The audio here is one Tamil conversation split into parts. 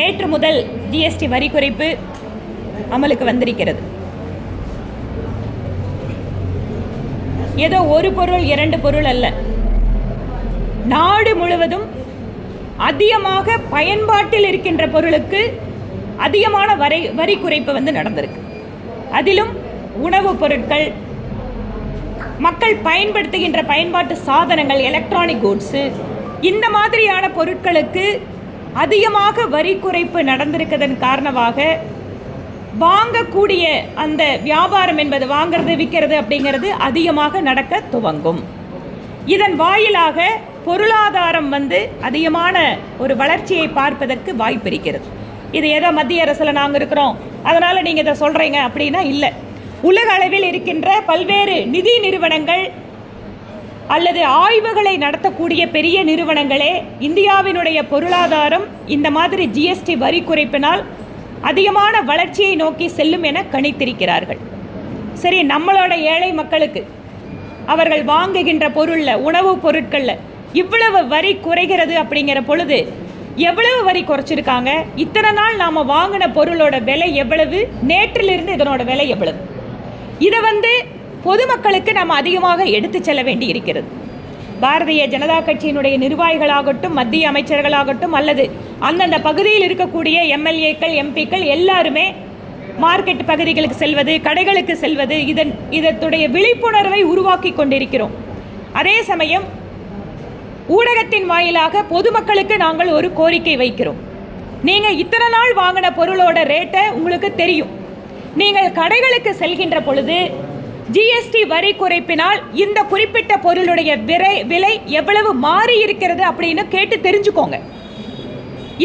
நேற்று முதல் ஜிஎஸ்டி வரி குறைப்பு அமலுக்கு வந்திருக்கிறது. ஏதோ ஒரு பொருள் இரண்டு பொருள் அல்ல. நாடு முழுவதும் அதிகமாக பயன்பாட்டில் இருக்கின்ற பொருளுக்கு அதிகமான வரை வரி குறைப்பு வந்து நடந்திருக்கு. அதிலும் உணவுப் பொருட்கள் மக்கள் பயன்படுத்துகின்ற பயன்பாட்டு சாதனங்கள் எலக்ட்ரானிக் கூட்ஸு இந்த மாதிரியான பொருட்களுக்கு அதிகமாக வரி குறைப்பு நடந்திருக்கிறதன் காரணமாக வாங்கக்கூடிய அந்த வியாபாரம் என்பது வாங்கிறது விற்கிறது அப்படிங்கிறது அதிகமாக நடக்க துவங்கும். இதன் வாயிலாக பொருளாதாரம் வந்து அதிகமான ஒரு வளர்ச்சியை பார்ப்பதற்கு வாய்ப்பு இருக்கிறது. இது ஏதோ மத்திய அரசில் நாங்கள் இருக்கிறோம். அதனால் நீங்கள் இதை சொல்கிறீங்க அப்படின்னா இல்லை. உலக அளவில் இருக்கின்ற பல்வேறு நிதி நிறுவனங்கள் அல்லது ஆய்வுகளை நடத்தக்கூடிய பெரிய நிறுவனங்களே இந்தியாவினுடைய பொருளாதாரம் இந்த மாதிரி ஜிஎஸ்டி வரி குறைப்பினால் அதிகமான வளர்ச்சியை நோக்கி செல்லும் என கணித்திருக்கிறார்கள். சரி நம்மளோட ஏழை மக்களுக்கு அவர்கள் வாங்குகின்ற பொருளில் உணவுப் பொருட்களில் இவ்வளவு வரி குறைகிறது அப்படிங்கிற பொழுது எவ்வளவு வரி குறைச்சிருக்காங்க? இத்தனை நாள் நாம் வாங்கின பொருளோட விலை எவ்வளவு? நேற்றிலிருந்து இதனோட விலை எவ்வளவு? இதை வந்து பொதுமக்களுக்கு நாம் அதிகமாக எடுத்து செல்ல வேண்டி இருக்கிறது பாரதிய ஜனதா கட்சியினுடைய நிர்வாகிகளாகட்டும் மத்திய அமைச்சர்களாகட்டும் அல்லது அந்தந்த பகுதியில் இருக்கக்கூடிய எம்எல்ஏக்கள் எம்பிக்கள் எல்லாருமே மார்க்கெட் பகுதிகளுக்கு செல்வது கடைகளுக்கு செல்வது இதன் இதனுடைய விழிப்புணர்வை உருவாக்கி கொண்டிருக்கிறோம். அதே சமயம் ஊடகத்தின் வாயிலாக பொதுமக்களுக்கு நாங்கள் ஒரு கோரிக்கை வைக்கிறோம். நீங்கள் இத்தனை நாள் வாங்கின பொருளோட ரேட்டை உங்களுக்கு தெரியும். நீங்கள் கடைகளுக்கு செல்கின்ற பொழுது ஜிஎஸ்டி வரி குறைப்பினால் இந்த குறிப்பிட்ட பொருளுடைய விலை விலை எவ்வளவு மாறி இருக்கிறது அப்படின்னு கேட்டு தெரிஞ்சுக்கோங்க.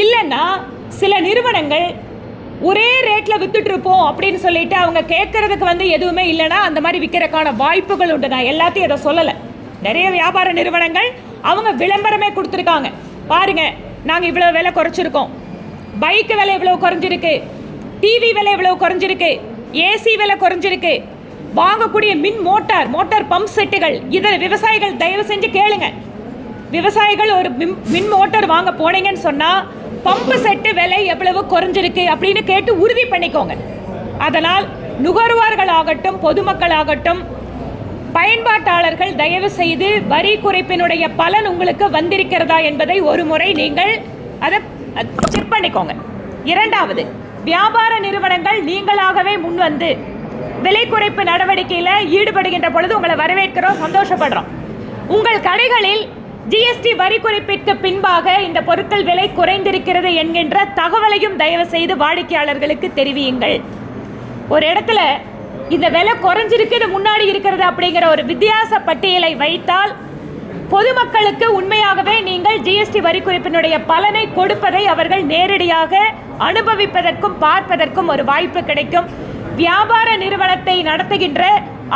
இல்லைன்னா சில நிறுவனங்கள் ஒரே ரேட்டில் விற்றுட்ருப்போம் அப்படின்னு சொல்லிட்டு அவங்க கேட்குறதுக்கு வந்து எதுவுமே இல்லைன்னா அந்த மாதிரி விற்கிறதுக்கான வாய்ப்புகள் உண்டு. நான் எல்லாத்தையும் இதை சொல்லலை. நிறைய வியாபார நிறுவனங்கள் அவங்க விளம்பரமே கொடுத்துருக்காங்க. பாருங்க நாங்கள் இவ்வளோ விலை குறைச்சிருக்கோம். பைக்கு விலை இவ்வளோ குறைஞ்சிருக்கு. டிவி விலை இவ்வளோ குறைஞ்சிருக்கு. ஏசி விலை குறைஞ்சிருக்கு. வாங்கக்கூடிய மின் மோட்டார் மோட்டார் பம்ப் செட்டுகள் இதில் விவசாயிகள் தயவு செஞ்சு கேளுங்க. விவசாயிகள் ஒரு மின் மின் மோட்டார் வாங்க போனீங்கன்னு சொன்னால் பம்பு செட்டு விலை எவ்வளவு குறைஞ்சிருக்கு அப்படின்னு கேட்டு உறுதி பண்ணிக்கோங்க. அதனால் நுகர்வோர்கள் ஆகட்டும் பொதுமக்கள் ஆகட்டும் பயன்பாட்டாளர்கள் தயவு செய்து வரி குறைப்பினுடைய பலன் உங்களுக்கு வந்திருக்கிறதா என்பதை ஒரு முறை நீங்கள் அதை செக் பண்ணிக்கோங்க. இரண்டாவது வியாபார நிறுவனங்கள் நீங்களாகவே முன்வந்து விலை குறைப்பு நடவடிக்கையில் ஈடுபடுகின்ற பொழுது உங்களை வரவேற்கிறோம் சந்தோஷப்படுறோம். உங்கள் கடைகளில் ஜிஎஸ்டி வரி குறைப்பிற்கு பின்பாக இந்த பொருட்கள் விலை குறைந்திருக்கிறது என்கின்ற தகவலையும் தயவு செய்து வாடிக்கையாளர்களுக்கு தெரிவியுங்கள். ஒரு இடத்துல இந்த விலை குறைஞ்சிருக்கு முன்னாடி இருக்கிறது அப்படிங்கிற ஒரு வித்தியாச பட்டியலை வைத்தால் பொதுமக்களுக்கு உண்மையாகவே நீங்கள் ஜிஎஸ்டி வரி குறைப்பினுடைய பலனை கொடுப்பதை அவர்கள் நேரடியாக அனுபவிப்பதற்கும் பார்ப்பதற்கும் ஒரு வாய்ப்பு கிடைக்கும். வியாபார நிறுவனத்தை நடத்துகின்ற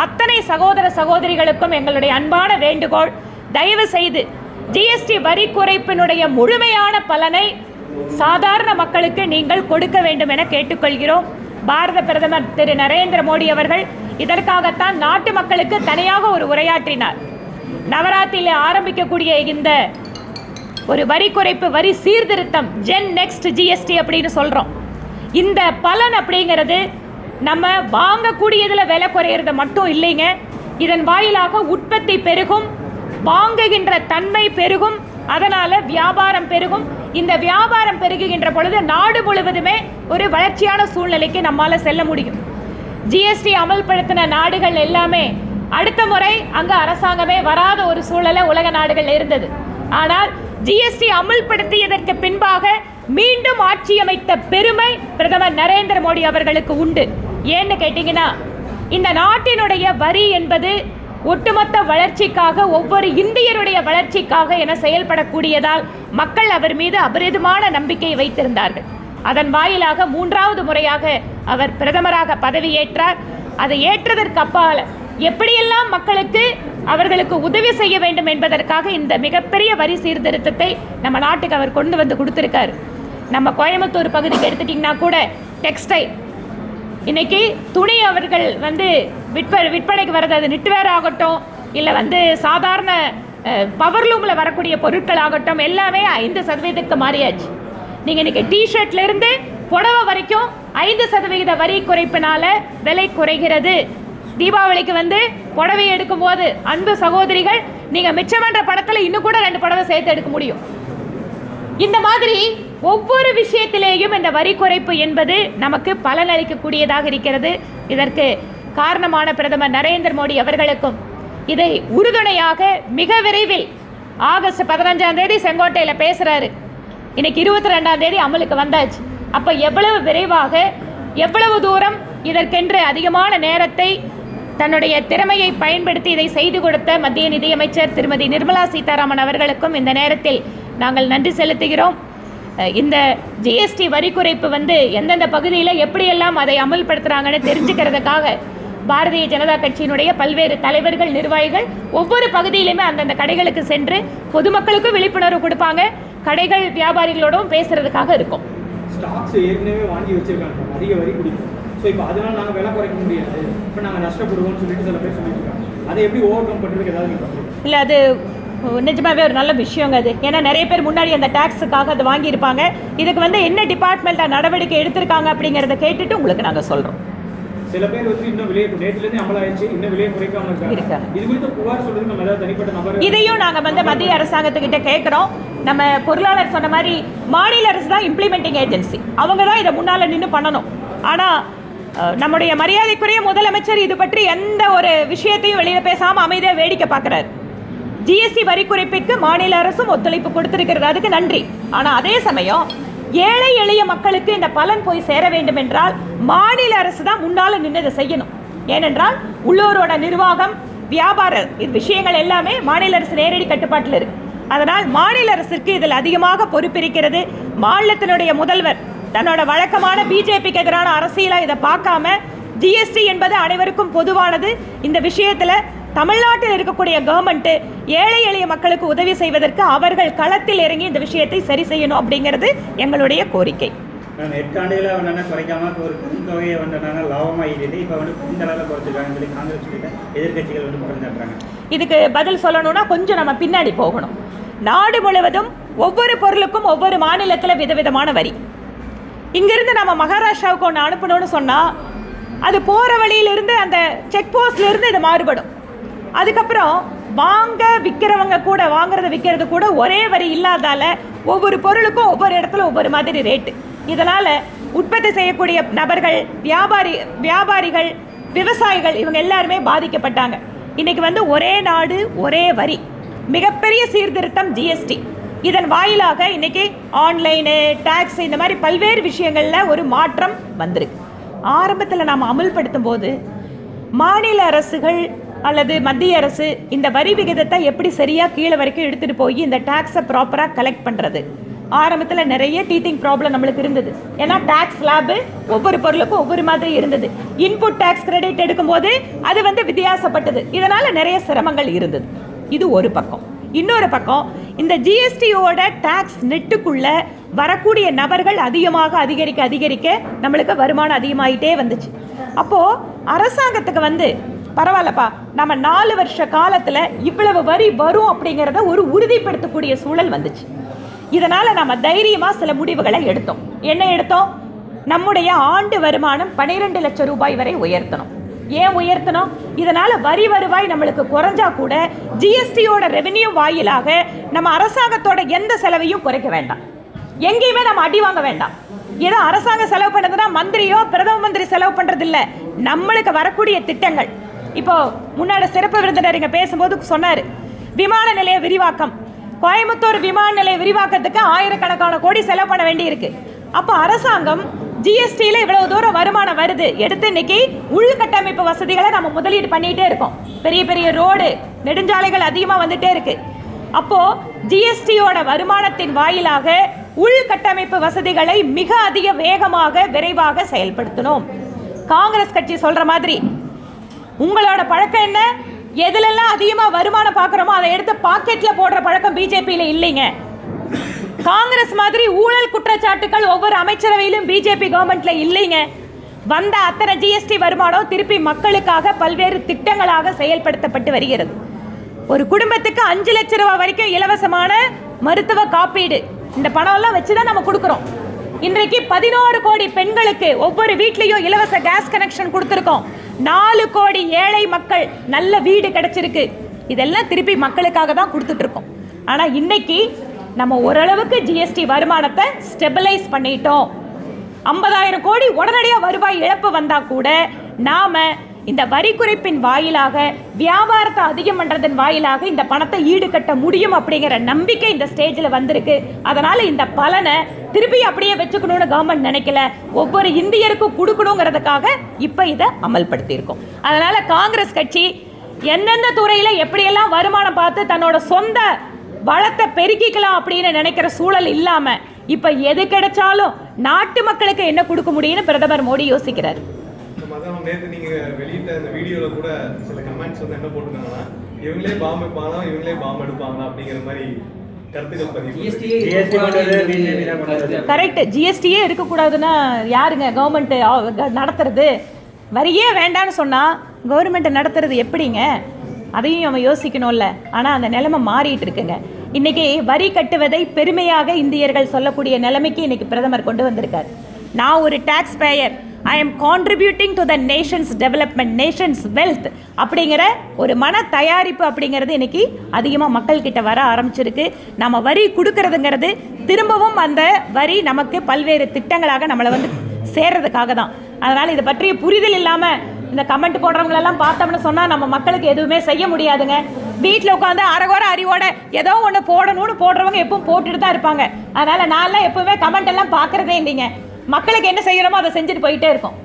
அத்தனை சகோதர சகோதரிகளுக்கும் எங்களுடைய அன்பான வேண்டுகோள். தயவு செய்து ஜிஎஸ்டி வரி குறைப்பினுடைய முழுமையான பலனை சாதாரண மக்களுக்கு நீங்கள் கொடுக்க வேண்டும் என கேட்டுக்கொள்கிறோம். பாரத பிரதமர் திரு நரேந்திர மோடி அவர்கள் இதற்காகத்தான் நாட்டு மக்களுக்கு தனியாக ஒரு உரையாற்றினார். நவராத்திரியில் ஆரம்பிக்கக்கூடிய இந்த ஒரு வரி குறைப்பு வரி சீர்திருத்தம் ஜென் நெக்ஸ்ட் ஜிஎஸ்டி அப்படின்னு சொல்கிறோம் இந்த பலன் அப்படிங்கிறது நம்ம வாங்கக்கூடியதில் விலை குறையிறது மட்டும் இல்லைங்க. இதன் வாயிலாக உற்பத்தி பெருகும் வாங்குகின்ற தன்மை பெருகும் அதனால் வியாபாரம் பெருகும். இந்த வியாபாரம் பெருகுகின்ற பொழுது நாடு முழுவதுமே ஒரு வளர்ச்சியான சூழ்நிலைக்கு நம்மால் செல்ல முடியும். ஜிஎஸ்டி அமல்படுத்தின நாடுகள் எல்லாமே அடுத்த முறை அங்கே அரசாங்கமே வராத ஒரு சூழலை உலக நாடுகள் இருந்தது. ஆனால் ஜிஎஸ்டி அமல்படுத்தியதற்கு பின்பாக மீண்டும் ஆட்சியமைத்த பெருமை பிரதமர் நரேந்திர மோடி அவர்களுக்கு உண்டு. ஏன்னு கேட்டிங்கன்னா இந்த நாட்டினுடைய வரி என்பது ஒட்டுமொத்த வளர்ச்சிக்காக ஒவ்வொரு இந்தியருடைய வளர்ச்சிக்காக என செயல்படக்கூடியதால் மக்கள் அவர் மீது அபரிதமான நம்பிக்கை வைத்திருந்தார்கள். அதன் வாயிலாக மூன்றாவது முறையாக அவர் பிரதமராக பதவியேற்றார். அதை ஏற்றதற்கு அப்பால் எப்படியெல்லாம் மக்களுக்கு அவர்களுக்கு உதவி செய்ய வேண்டும் என்பதற்காக இந்த மிகப்பெரிய வரி சீர்திருத்தத்தை நம்ம நாட்டுக்கு அவர் கொண்டு வந்து கொடுத்துருக்காரு. நம்ம கோயம்புத்தூர் பகுதிக்கு எடுத்துட்டிங்கன்னா கூட டெக்ஸ்டைல் இன்னைக்கு துணி அவர்கள் வந்து விற்ப விற்பனைக்கு வர்றது அது நிட்டுவேர் ஆகட்டும் இல்லை வந்து சாதாரண பவர்லூமில் வரக்கூடிய பொருட்கள் ஆகட்டும் எல்லாமே ஐந்து சதவீதத்துக்கு மாறியாச்சு. நீங்கள் இன்றைக்கி டிஷர்ட்லேருந்து புடவை வரைக்கும் ஐந்து சதவிகித வரி குறைப்பினால் விலை குறைகிறது. தீபாவளிக்கு வந்து புடவை எடுக்கும்போது அன்பு சகோதரிகள் நீங்கள் மிச்சமன்ற படத்தில் இன்னும் கூட ரெண்டு புடவை சேர்த்து எடுக்க முடியும். இந்த மாதிரி ஒவ்வொரு விஷயத்திலேயும் இந்த வரி குறைப்பு என்பது நமக்கு பலனளிக்கக்கூடியதாக இருக்கிறது. இதற்கு காரணமான பிரதமர் நரேந்திர மோடி அவர்களுக்கும் இதை உறுதுணையாக மிக விரைவில் ஆகஸ்ட் பதினஞ்சாம் தேதி செங்கோட்டையில் பேசுகிறாரு இன்னைக்கு இருபத்தி ரெண்டாம் தேதி அமலுக்கு வந்தாச்சு. அப்போ எவ்வளவு விரைவாக எவ்வளவு தூரம் இதற்கென்று அதிகமான நேரத்தை தன்னுடைய திறமையை பயன்படுத்தி இதை செய்து கொடுத்த மத்திய நிதியமைச்சர் திருமதி நிர்மலா சீதாராமன் அவர்களுக்கும் இந்த நேரத்தில் நாங்கள் நன்றி செலுத்துகிறோம். இந்த ஜிஎஸ்டி வரி குறைப்பு வந்து எந்தெந்த பகுதியில் எப்படியெல்லாம் அதை அமல்படுத்துகிறாங்கன்னு தெரிஞ்சுக்கிறதுக்காக பாரதிய ஜனதா கட்சியினுடைய பல்வேறு தலைவர்கள் நிர்வாகிகள் ஒவ்வொரு பகுதியிலுமே அந்தந்த கடைகளுக்கு சென்று பொதுமக்களுக்கும் விழிப்புணர்வு கொடுப்பாங்க. கடைகள் வியாபாரிகளோடும் பேசுறதுக்காக இருக்கும். ஸ்டாக்ஸ் ஏற்கனவே வாங்கி வச்சிருக்காங்க. அதிக வரி பிடிக்கும் ஸோ இப்போ அதனால நாங்கள் விலை குறைக்க முடியாது. இப்போ நாங்கள் நஷ்டப்படுவோம்னு சொல்லிட்டு சில பேர் சொல்லிட்டு இருக்காங்க. அதை எப்படி ஓவர் கம் பண்ணுறதுக்கு ஏதாவது இல்லை அது நிஜமாவே ஒரு நல்ல விஷயங்க அது. ஏன்னா நிறைய பேர் முன்னாடி அந்த டேக்ஸுக்காக அதை வாங்கியிருப்பாங்க. இதுக்கு வந்து என்ன டிபார்ட்மெண்ட்டாக நடவடிக்கை எடுத்திருக்காங்க அப்படிங்கிறத கேட்டுட்டு உங்களுக்கு நாங்கள் சொல்கிறோம் சில பேர் வந்து இன்னும் விலையை நேற்றுலேருந்து அமலாயிடுச்சு இன்னும் விலையை குறைக்காம இருக்காங்க. இது குறித்து புகார் சொல்றதுக்கு நம்ம ஏதாவது தனிப்பட்ட நபர் இதையும் நாங்கள் வந்து மத்திய அரசாங்கத்துக்கிட்ட கேட்குறோம். நம்ம பொருளாளர் சொன்ன மாதிரி மாநில அரசு தான் இம்ப்ளிமெண்டிங் ஏஜென்சி அவங்க தான் இதை முன்னால் நின்று பண்ணணும். ஆனால் நம்முடைய மரியாதைக்குரிய முதலமைச்சர் இது பற்றி எந்த ஒரு விஷயத்தையும் வெளியில் பேசாமல் அமைதியாக வேடிக்கை பார்க்குறாரு. ஜிஎஸ்டி வரி குறைப்பிற்கு மாநில அரசும் ஒத்துழைப்பு கொடுத்திருக்கிறது. அதுக்கு நன்றி. ஆனால் அதே சமயம் ஏழை எளிய மக்களுக்கு இந்த பலன் போய் சேர வேண்டும் என்றால் மாநில அரசு தான் முன்னால் நின்று இதை செய்யணும். ஏனென்றால் உள்ளூரோட நிர்வாகம் வியாபார இது விஷயங்கள் எல்லாமே மாநில அரசு நேரடி கட்டுப்பாட்டில் இருக்கு. அதனால் மாநில அரசுக்கு இதில் அதிகமாக பொறுப்பிருக்கிறது மாநிலத்தினுடைய முதல்வர். தன்னோட வழக்கமான பிஜேபிக்கு எதிரான அரசியலாக இதை பார்க்காம ஜிஎஸ்டி என்பது அனைவருக்கும் பொதுவானது. இந்த விஷயத்தில் தமிழ்நாட்டில் இருக்கக்கூடிய கவர்மெண்ட் ஏழை எளிய மக்களுக்கு உதவி செய்வதற்கு அவர்கள் களத்தில் இறங்கி இந்த விஷயத்தை சரி செய்யணும் அப்படிங்கிறது எங்களுடைய கோரிக்கை. எட்டாண்டுகளாக வந்து குறைக்காம ஒரு பெருந்தொகையை வந்து என்னன்னா லாபமாக இருக்குது இப்போ வந்து இந்த அளவில் குறைச்சிருக்காங்கன்னு சொல்லி காங்கிரஸ் சொல்லிட்டு எதிர்க்கட்சிகள் வந்து குறைஞ்சாட்டுறாங்க இதுக்கு பதில் சொல்லணும்னா கொஞ்சம் நம்ம பின்னாடி போகணும். நாடு முழுவதும் ஒவ்வொரு பொருளுக்கும் ஒவ்வொரு மாநிலத்தில் விதவிதமான வரி. இங்கிருந்து நம்ம மகாராஷ்டிராவுக்கு ஒன்று அனுப்பணும்னு சொன்னால் அது போகிற வழியிலிருந்து அந்த செக் போஸ்ட்லேருந்து இது மாறுபடும். அதுக்கப்புறம் வாங்க விற்கிறவங்க கூட வாங்குறத விற்கிறது கூட ஒரே வரி இல்லாதால ஒவ்வொரு பொருளுக்கும் ஒவ்வொரு இடத்துல ஒவ்வொரு மாதிரி ரேட்டு இதனால் உற்பத்தி செய்யக்கூடிய நபர்கள் வியாபாரி வியாபாரிகள் விவசாயிகள் இவங்க எல்லாருமே பாதிக்கப்பட்டாங்க. இன்னைக்கு வந்து ஒரே நாடு ஒரே வரி. மிகப்பெரிய சீர்திருத்தம் ஜிஎஸ்டி இதன் வாயிலாக இன்றைக்கி ஆன்லைனு டேக்ஸ் இந்த மாதிரி பல்வேறு விஷயங்களில் ஒரு மாற்றம் வந்திருக்கு. ஆரம்பத்தில் நாம் அமல்படுத்தும் போது மாநில அரசுகள் அல்லது மத்திய அரசு இந்த வரி விகிதத்தை எப்படி சரியாக கீழே வரைக்கும் எடுத்துகிட்டு போய் இந்த டேக்ஸை ப்ராப்பராக கலெக்ட் பண்ணுறது ஆரம்பத்தில் நிறைய டீத்திங் ப்ராப்ளம் நம்மளுக்கு இருந்தது. ஏன்னா டேக்ஸ் ஸ்லாபு ஒவ்வொரு பொருளுக்கும் ஒவ்வொரு மாதிரி இருந்தது. இன்புட் டேக்ஸ் கிரெடிட் எடுக்கும்போது அது வந்து வித்தியாசப்பட்டது. இதனால் நிறைய சிரமங்கள் இருந்தது. இது ஒரு பக்கம். இன்னொரு பக்கம் இந்த ஜிஎஸ்டியோட டேக்ஸ் நெட்டுக்குள்ள வரக்கூடிய நபர்கள் அதிகமாக அதிகரிக்க அதிகரிக்க நம்மளுக்கு வருமானம் அதிகமாயிட்டே வந்துச்சு. அப்போது அரசாங்கத்துக்கு வந்து பரவாயில்லப்பா. நம்ம நாலு வருஷ காலத்தில் இவ்வளவு வரி வரும் அப்படிங்கிறத ஒரு உறுதிப்படுத்தக்கூடிய சூழல் வந்துச்சு. இதனால் நம்ம தைரியமாக சில முடிவுகளை எடுத்தோம். என்ன எடுத்தோம்? நம்முடைய ஆண்டு வருமானம் 12 லட்சம் ரூபாய் வரை உயர்த்தணும். ஏன் உயர்த்தணும்? இதனால் வரி வருவாய் நம்மளுக்கு குறைஞ்சா கூட ஜிஎஸ்டியோட ரெவென்யூ வாயிலாக நம்ம அரசாங்கத்தோட எந்த செலவையும் குறைக்க வேண்டாம். எங்கேயுமே நம்ம அடி வாங்க வேண்டாம். ஏதோ அரசாங்கம் செலவு பண்ணதுன்னா மந்திரியோ பிரதம மந்திரி செலவு பண்ணுறதில்ல நம்மளுக்கு வரக்கூடிய திட்டங்கள் இப்போ முன்னாடி சிறப்பு விருந்தினர் இங்கே பேசும்போது சொன்னார் விமான நிலைய விரிவாக்கம். கோயம்புத்தூர் விமான நிலைய விரிவாக்கத்துக்கு ஆயிரக்கணக்கான கோடி செலவு பண்ண வேண்டியிருக்கு. அப்போ அரசாங்கம் ஜிஎஸ்டியில் இவ்வளவு தூரம் வருமானம் வருது. எடுத்து இன்னைக்கு உள்கட்டமைப்பு வசதிகளை நம்ம முதலீடு பண்ணிகிட்டே இருக்கோம். பெரிய பெரிய ரோடு நெடுஞ்சாலைகள் அதிகமாக வந்துட்டே இருக்கு. அப்போ ஜிஎஸ்டியோட வருமானத்தின் வாயிலாக உள்கட்டமைப்பு வசதிகளை மிக அதிக வேகமாக விரைவாக செயல்படுத்தணும். காங்கிரஸ் கட்சி சொல்ற மாதிரி உங்களோட பழக்கம் என்ன? எதுலெல்லாம் அதிகமாக வருமானம் பார்க்குறோமோ அதை எடுத்து பாக்கெட்டில் போடுற பழக்கம் பிஜேபியில் இல்லைங்க. காங்கிரஸ் மாதிரி ஊழல் குற்றச்சாட்டுகள் ஒவ்வொரு அமைச்சரவையிலும் பிஜேபி கவர்மெண்ட்ல இல்லைங்க. வந்த அத்தனை ஜிஎஸ்டி வருமானம் திருப்பி மக்களுக்காக பல்வேறு திட்டங்களாக செயல்படுத்தப்பட்டு வருகிறது. ஒரு குடும்பத்துக்கு அஞ்சு லட்ச ரூபா வரைக்கும் இலவசமான மருத்துவ காப்பீடு. இந்த பணம்லாம் வச்சு தான் நம்ம கொடுக்குறோம். இன்றைக்கு பதினோரு கோடி பெண்களுக்கு ஒவ்வொரு வீட்லேயும் இலவச கேஸ் கனெக்ஷன் கொடுத்துருக்கோம். நாலு கோடி ஏழை மக்கள் நல்ல வீடு கிடைச்சிருக்கு. இதெல்லாம் திருப்பி மக்களுக்காக தான் கொடுத்துட்ருக்கோம். ஆனால் இன்னைக்கு நம்ம ஓரளவுக்கு ஜிஎஸ்டி வருமானத்தை ஸ்டெபிலைஸ் பண்ணிட்டோம். ஐம்பதாயிரம் கோடி உடனடியாக வருவாய் இழப்பு வந்தால் கூட நாம் இந்த வரி குறைப்பின் வாயிலாக வியாபாரத்தை அதிகம் பண்ணுறதன் வாயிலாக இந்த பணத்தை ஈடுகட்ட முடியும் அப்படிங்கிற நம்பிக்கை இந்த ஸ்டேஜில் வந்திருக்கு. அதனால் இந்த பலனை திருப்பி அப்படியே வச்சுக்கணும்னு கவர்மெண்ட் நினைக்கல. ஒவ்வொரு இந்தியருக்கும் கொடுக்கணுங்கிறதுக்காக இப்போ இதை அமல்படுத்தியிருக்கோம். அதனால் காங்கிரஸ் கட்சி எந்தெந்த துறையில் எப்படியெல்லாம் வருமானம் பார்த்து தன்னோட சொந்த வளத்தை பெருக்கிக்கலாம் அப்படின்னு நினைக்கிற சூழல் இல்லாமல் இப்போ எது கிடைச்சாலும் நாட்டு மக்களுக்கு என்ன கொடுக்க முடியும்னு பிரதமர் மோடி யோசிக்கிறார். மதம் நேற்று நீங்க வெளியிட்ட இந்த வீடியோல கூட சில கமெண்ட்ஸ் வந்து என்ன போட்டிருக்காங்கன்னா இவங்களே பாம்பு வைப்பாங்களா இவங்களே பாம்பு எடுப்பாங்களா? அப்படிங்கிற மாதிரி கரெக்ட். ஜிஎஸ்டியே இருக்கக்கூடாதுன்னா யாருங்க கவர்மெண்ட் நடத்துறது? வரியே வேண்டான்னு சொன்னால் கவர்மெண்ட் நடத்துறது எப்படிங்க? அதையும் நம்ம யோசிக்கணும்ல. ஆனால் அந்த நிலைமை மாறிட்டு இருக்குங்க. இன்னைக்கு வரி கட்டுவதை பெருமையாக இந்தியர்கள் சொல்லக்கூடிய நிலைமைக்கு இன்னைக்கு பிரதமர் கொண்டு வந்திருக்கார். நான் ஒரு tax payer I am contributing to the nations development nations wealth அப்படிங்கிற ஒரு மன தயாரிப்பு அப்படிங்கிறது இன்னைக்கு அதிகமாக மக்கள்கிட்ட வர ஆரம்பிச்சிருக்கு. நம்ம வரி கொடுக்கறதுங்கிறது திரும்பவும் அந்த வரி நமக்கு பல்வேறு திட்டங்களாக நம்மளை வந்து சேர்றதுக்காக தான். அதனால் இதை பற்றிய புரிதல் இல்லாமல் இந்த கமெண்ட் போடுறவங்களெல்லாம் பார்த்தோம்னு சொன்னால் நம்ம மக்களுக்கு எதுவுமே செய்ய முடியாதுங்க. வீட்டில் உட்காந்து அரகுற அறிவோட ஏதோ ஒன்று போடணும்னு போடுறவங்க எப்பவும் போட்டுட்டு தான் இருப்பாங்க. அதனால் நான்லாம் எப்பவுமே கமெண்ட் எல்லாம் பார்க்குறதே இல்லைங்க. மக்களுக்கு என்ன செய்கிறோமோ அதை செஞ்சுட்டு போயிட்டே இருக்கோம்.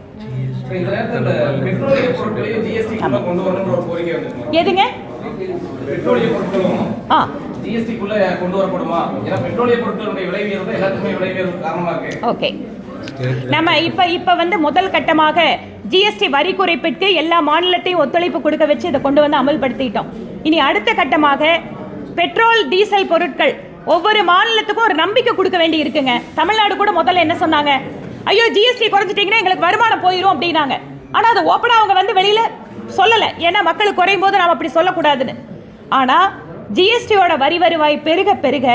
எதுங்க? பெட்ரோலிய பொருட்களும் ஆ. ஜிஎஸ்டி குள்ள கொண்டு வரப்படுமா? ஏன்னா பெட்ரோலிய பொருட்களுடைய விலை உயர்வு தான் எல்லாத்துக்குமே விலை உயர்வு காரணமா இருக்கு. ஓகே. நம்ம இப்போ இப்போ வந்து முதல் கட்டமாக ஜிஎஸ்டி வரி குறைப்பிற்கு எல்லா மாநிலத்தையும் ஒத்துழைப்பு கொடுக்க வச்சு இதை கொண்டு வந்து அமல்படுத்திட்டோம். இனி அடுத்த கட்டமாக பெட்ரோல் டீசல் பொருட்கள் ஒவ்வொரு மாநிலத்துக்கும் ஒரு நம்பிக்கை கொடுக்க வேண்டி இருக்குங்க. தமிழ்நாடு கூட முதல்ல என்ன சொன்னாங்க? ஐயோ ஜிஎஸ்டி குறைஞ்சிட்டிங்கன்னா எங்களுக்கு வருமானம் போயிடும் அப்படின்னாங்க. ஆனால் அதை ஓப்பனாக அவங்க வந்து வெளியில் சொல்லலை. ஏன்னா மக்களுக்கு குறையும் போது நாம் அப்படி சொல்லக்கூடாதுன்னு. ஆனால் ஜிஎஸ்டியோட வரி வருவாய் பெருக பெருக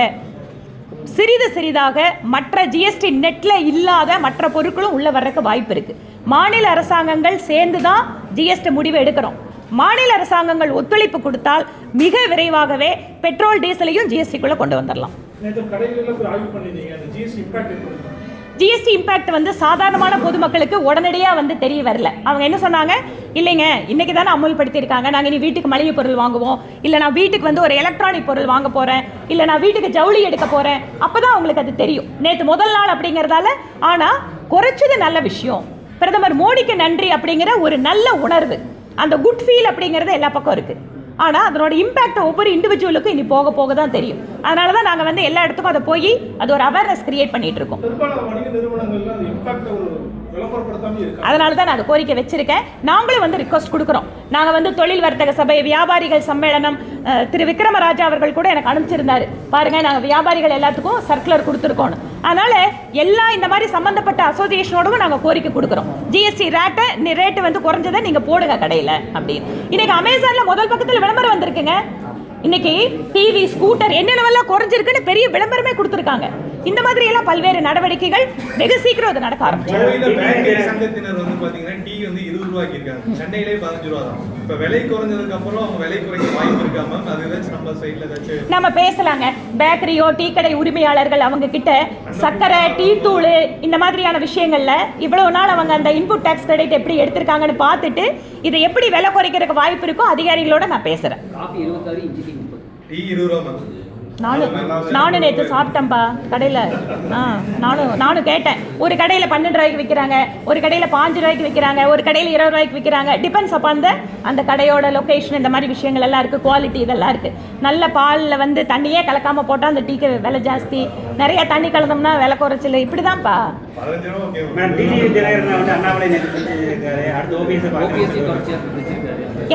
சிறிது சிறிதாக மற்ற ஜிஎஸ்டி நெட்டில் இல்லாத மற்ற பொருட்களும் உள்ளே வர்றதுக்கு வாய்ப்பு இருக்குது மாநில அரசாங்கங்கள் சேர்ந்து தான் ஜிஎஸ்டி முடிவு எடுக்கிறோம். மாநில அரசாங்கங்கள் ஒத்துழைப்பு கொடுத்தால் மிக விரைவாகவே பெட்ரோல் டீசலையும் ஜிஎஸ்டிக்குள்ள கொண்டு வந்துடலாம். இம்பாக்ட் ஜிஎஸ்டி இம்பாக்ட் வந்து சாதாரணமான பொதுமக்களுக்கு உடனடியாக வந்து தெரிய வரல. அவங்க என்ன சொன்னாங்க? இல்லைங்க இன்னைக்கு தானே அமுல்படுத்தியிருக்காங்க. நாங்கள் இனி வீட்டுக்கு மளிகை பொருள் வாங்குவோம். இல்லை நான் வீட்டுக்கு வந்து ஒரு எலக்ட்ரானிக் பொருள் வாங்க போகிறேன் இல்லை நான் வீட்டுக்கு ஜவுளி எடுக்க போகிறேன் அப்போ தான் அவங்களுக்கு அது தெரியும். நேற்று முதல் நாள் அப்படிங்கிறதால ஆனால் குறைச்சது நல்ல விஷயம். பிரதமர் மோடிக்கு நன்றி அப்படிங்கிற ஒரு நல்ல உணர்வு. அந்த குட் ஃபீல் அப்படிங்கிறது எல்லா பக்கம் இருக்குது ஆனால் அதனோட இம்பேக்ட் ஒவ்வொரு இண்டிவிஜுவலுக்கும் இனி போக போக தான் தெரியும். அதனால தான் நாங்கள் வந்து எல்லா இடத்துக்கும் அதை போய் அது ஒரு அவேர்னஸ் கிரியேட் பண்ணிகிட்டு இருக்கோம். அதனால தான் நான் அது கோரிக்கை வச்சிருக்கேன். நாங்களும் வந்து ரிக்வஸ்ட் கொடுக்குறோம். நாங்கள் வந்து தொழில் வர்த்தக சபை வியாபாரிகள் சம்மேளனம் திரு விக்ரமராஜா அவர்கள் கூட எனக்கு அனுப்பிச்சிருந்தாரு. பாருங்க நாங்கள் வியாபாரிகள் எல்லாத்துக்கும் சர்க்குலர் கொடுத்துருக்கோம் அதனால எல்லா இந்த மாதிரி சம்மந்தப்பட்ட அசோசியேஷனோடவும் நாங்கள் கோரிக்கை கொடுக்குறோம். ஜிஎஸ்டி ரேட்டை ரேட்டு வந்து குறைஞ்சதை நீங்கள் போடுங்க கடையில் அப்படின்னு. இன்னைக்கு அமேசானில் முதல் பக்கத்தில் விளம்பரம் வந்திருக்குங்க. இன்னைக்கு டிவி ஸ்கூட்டர் என்னென்னவெல்லாம் குறைஞ்சிருக்குன்னு பெரிய விளம்பரமே கொடுத்துருக்காங்க. இந்த மாதிரி எல்லாம் பல்வேறு நடவடிக்கைகள் வெகு சீக்கிரம் அது நடக்க ஆரம்பிச்சு கோவையில பேக்கரி சங்கத்தினர் வந்து பாத்தீங்கன்னா டீ வந்து இருபது ரூபாய்க்கு இருக்காங்க சென்னையிலே பதினஞ்சு ரூபா தான். இப்ப விலை குறைஞ்சதுக்கு அப்புறம் அவங்க விலை குறைக்க வாய்ப்பு இருக்கா மேம் அது ஏதாச்சும் நம்ம சைட்ல ஏதாச்சும் நம்ம பேசலாங்க. பேக்கரியோ டீ கடை உரிமையாளர்கள் அவங்க கிட்ட சர்க்கரை டீ தூள் இந்த மாதிரியான விஷயங்கள்ல இவ்வளவு நாள் அவங்க அந்த இன்புட் டேக்ஸ் கிரெடிட் எப்படி எடுத்திருக்காங்கன்னு பார்த்துட்டு இதை எப்படி விலை குறைக்கிறதுக்கு வாய்ப்பு இருக்கோ அதிகாரிகளோட நான் பேசுறேன். நானும் நானும் நேற்று சாப்பிட்டேன்ப்பா கடையில். ஆ நானும் நானும் கேட்டேன். ஒரு கடையில் பன்னெண்டு ரூபாய்க்கு விற்கிறாங்க ஒரு கடையில் பாஞ்சு ரூபாய்க்கு விற்கிறாங்க ஒரு கடையில் இருபது ரூபாய்க்கு விற்கிறாங்க டிபெண்ட்ஸ் அப்போ அந்த அந்த கடையோட லொக்கேஷன் இந்த மாதிரி விஷயங்கள் எல்லாம் இருக்குது குவாலிட்டி இதெல்லாம் இருக்குது நல்ல பாலில் வந்து தண்ணியே கலக்காமல் போட்டால் அந்த டீக்கு விலை ஜாஸ்தி. நிறைய தண்ணி கலந்தோம்னா விலை குறைச்சல். இப்படி தான்ப்பா அடுத்து ஓபிஎஸ்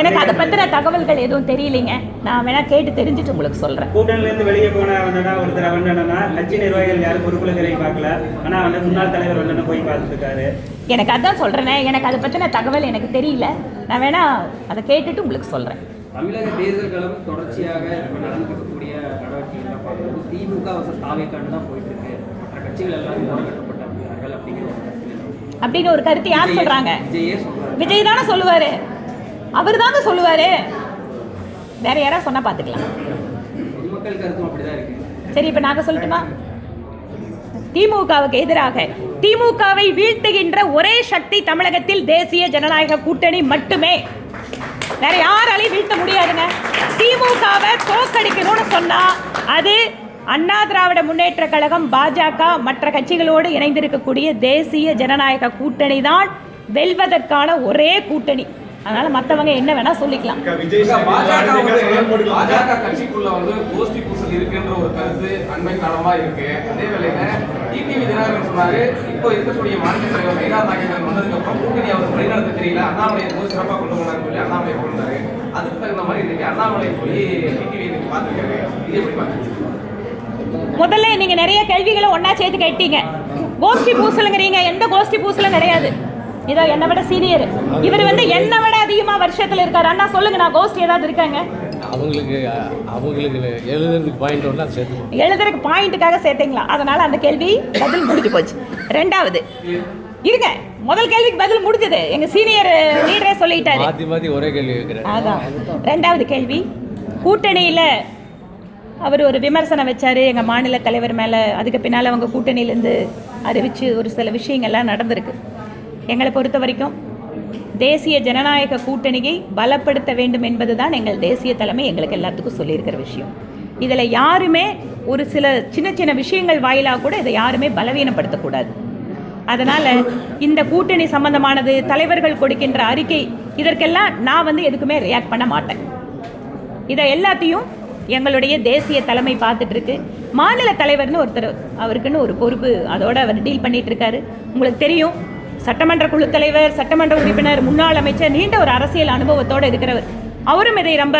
எனக்கு அதை பற்றின தகவல்கள் எதுவும் தெரியலைங்க. நான் வேணால் கேட்டு தெரிஞ்சுட்டு உங்களுக்கு சொல்கிறேன் கூட்டணில இருந்து வெளியே போன வந்தனா ஒருத்தர் வந்தனா கட்சி நிர்வாகிகள் யாரும் பொறுப்புல திரையை பார்க்கல. ஆனா வந்து முன்னாள் தலைவர் வந்தனா போய் பார்த்துருக்காரு. எனக்கு அதான் சொல்கிறேனே எனக்கு அதை பற்றின தகவல் எனக்கு தெரியல. நான் வேணால் அதை கேட்டுட்டு உங்களுக்கு சொல்கிறேன் தமிழக தேர்தல் கழகம் தொடர்ச்சியாக இப்ப நடந்துக்கக்கூடிய நடவடிக்கைகளை திமுக வசம் தாவேக்கான்னு தான் போயிட்டு இருக்கு மற்ற கட்சிகள் எல்லாரும் ஓரங்கட்டப்பட்டு அப்படிங்கிறார்கள் அப்படிங்கிற ஒரு கருத்து. அப்படின்னு ஒரு கருத்து யார் சொல்றாங்க? விஜய் தானே சொல்லுவாரு. அவர் தாங்க சொல்லுவாரு. வேற யாராவது சொன்னா பாத்துக்கலாம். பொதுமக்கள் கருத்தும் அப்படிதான் இருக்கு. சரி இப்ப நாங்க சொல்லட்டுமா? திமுகவுக்கு எதிராக திமுகவை வீழ்த்துகின்ற ஒரே சக்தி தமிழகத்தில் தேசிய ஜனநாயக கூட்டணி மட்டுமே. வேற யாராலையும் வீழ்த்த முடியாதுங்க. திமுகவை தோக்கடிக்கணும்னு சொன்னா அது அண்ணா திராவிட முன்னேற்ற கழகம் பாஜக மற்ற கட்சிகளோடு இணைந்திருக்கக்கூடிய தேசிய ஜனநாயக கூட்டணி தான் வெல்வதற்கான ஒரே கூட்டணி. அதனால மத்தவங்க என்ன வேணா சொல்லிக்கலாம். பாஜக கட்சிக்குள்ள வந்து கோஷ்டி பூசல் இருக்குன்ற ஒரு கருத்து அண்மை காலமா இருக்கு. அதே வேளையில டிடிவி தினகரன் சொன்னாரு இப்போ இருக்கக்கூடிய மாநில தலைவர் மைனார் நாயகன் வந்ததுக்கு அப்புறம் கூட்டணி அவர் வழிநடத்த தெரியல. அண்ணாமலை ரொம்ப சிறப்பாக கொண்டு போனாருன்னு சொல்லி அண்ணாமலை கொண்டாரு. அதுக்கு தகுந்த மாதிரி இன்னைக்கு அண்ணாமலை போய் டிடிவி இன்னைக்கு பார்த்துருக்காரு. இது எப்படி பாக்குறீங்க முதல்ல நீங்க நிறைய கேள்விகளை ஒண்ணா சேர்த்து கேட்டீங்க. கோஷ்டி பூசலுங்கிறீங்க. எந்த கோஷ்டி பூசலும் கிடையாது. இதோ என்னை விட சீனியர் இவர் வந்து என்னை விட அதிகமா வருஷத்துல இருக்காரு. அண்ணா சொல்லுங்க நான் கோஷ்டி ஏதாவது இருக்காங்க? அவங்களுக்கு அவங்களுக்கு எழுதுறதுக்கு பாயிண்ட் ஒன்றா சேர்த்து எழுதுறதுக்கு பாயிண்ட்டுக்காக சேர்த்தீங்களா? அதனால அந்த கேள்வி பதில் முடிஞ்சு போச்சு. ரெண்டாவது இருங்க முதல் கேள்விக்கு பதில் முடிஞ்சது. எங்க சீனியர் லீடரே சொல்லிட்டாரு. மாற்றி மாற்றி ஒரே கேள்வி கேட்குறேன் அதான். ரெண்டாவது கேள்வி கூட்டணியில் அவர் ஒரு விமர்சனம் வச்சார். எங்கள் மாநில தலைவர் மேலே அதுக்கு பின்னால் அவங்க கூட்டணியிலேருந்து அறிவித்து ஒரு சில விஷயங்கள்லாம் நடந்திருக்கு. எங்களை பொறுத்த வரைக்கும் தேசிய ஜனநாயக கூட்டணியை பலப்படுத்த வேண்டும் என்பது தான் எங்கள் தேசிய தலைமை எங்களுக்கு எல்லாத்துக்கும் சொல்லியிருக்கிற விஷயம். இதில் யாருமே ஒரு சில சின்ன சின்ன விஷயங்கள் வாயிலாக கூட இதை யாருமே பலவீனப்படுத்தக்கூடாது. அதனால் இந்த கூட்டணி சம்பந்தமானது தலைவர்கள் கொடுக்கின்ற அறிக்கை இதற்கெல்லாம் நான் வந்து எதுக்குமே ரியாக்ட் பண்ண மாட்டேன். இதை எல்லாத்தையும் எங்களுடைய தேசிய தலைமை பார்த்துட்டு இருக்கு மாநில தலைவர்னு ஒருத்தர் அவருக்குன்னு ஒரு பொறுப்பு அதோட அவர் டீல் பண்ணிட்டு இருக்காரு உங்களுக்கு தெரியும் சட்டமன்ற குழு தலைவர் சட்டமன்ற உறுப்பினர் முன்னாள் அமைச்சர் நீண்ட ஒரு அரசியல் அனுபவத்தோடு இருக்கிறவர். அவரும் இதை ரொம்ப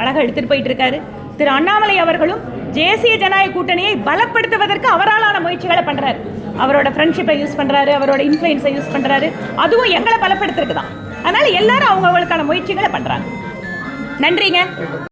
அழகாக எடுத்துட்டு போயிட்டு இருக்காரு திரு அண்ணாமலை அவர்களும் தேசிய ஜனநாயக கூட்டணியை பலப்படுத்துவதற்கு அவராலான முயற்சிகளை பண்றாரு. அவரோட ஃப்ரெண்ட்ஷிப்பை யூஸ் பண்றாரு அவரோட இன்ஃப்ளூயன்ஸை யூஸ் பண்றாரு. அதுவும் எங்களை பலப்படுத்துறதுக்கு தான். அதனால எல்லாரும் அவங்கவுங்களுக்கான முயற்சிகளை பண்றாங்க. நன்றிங்க.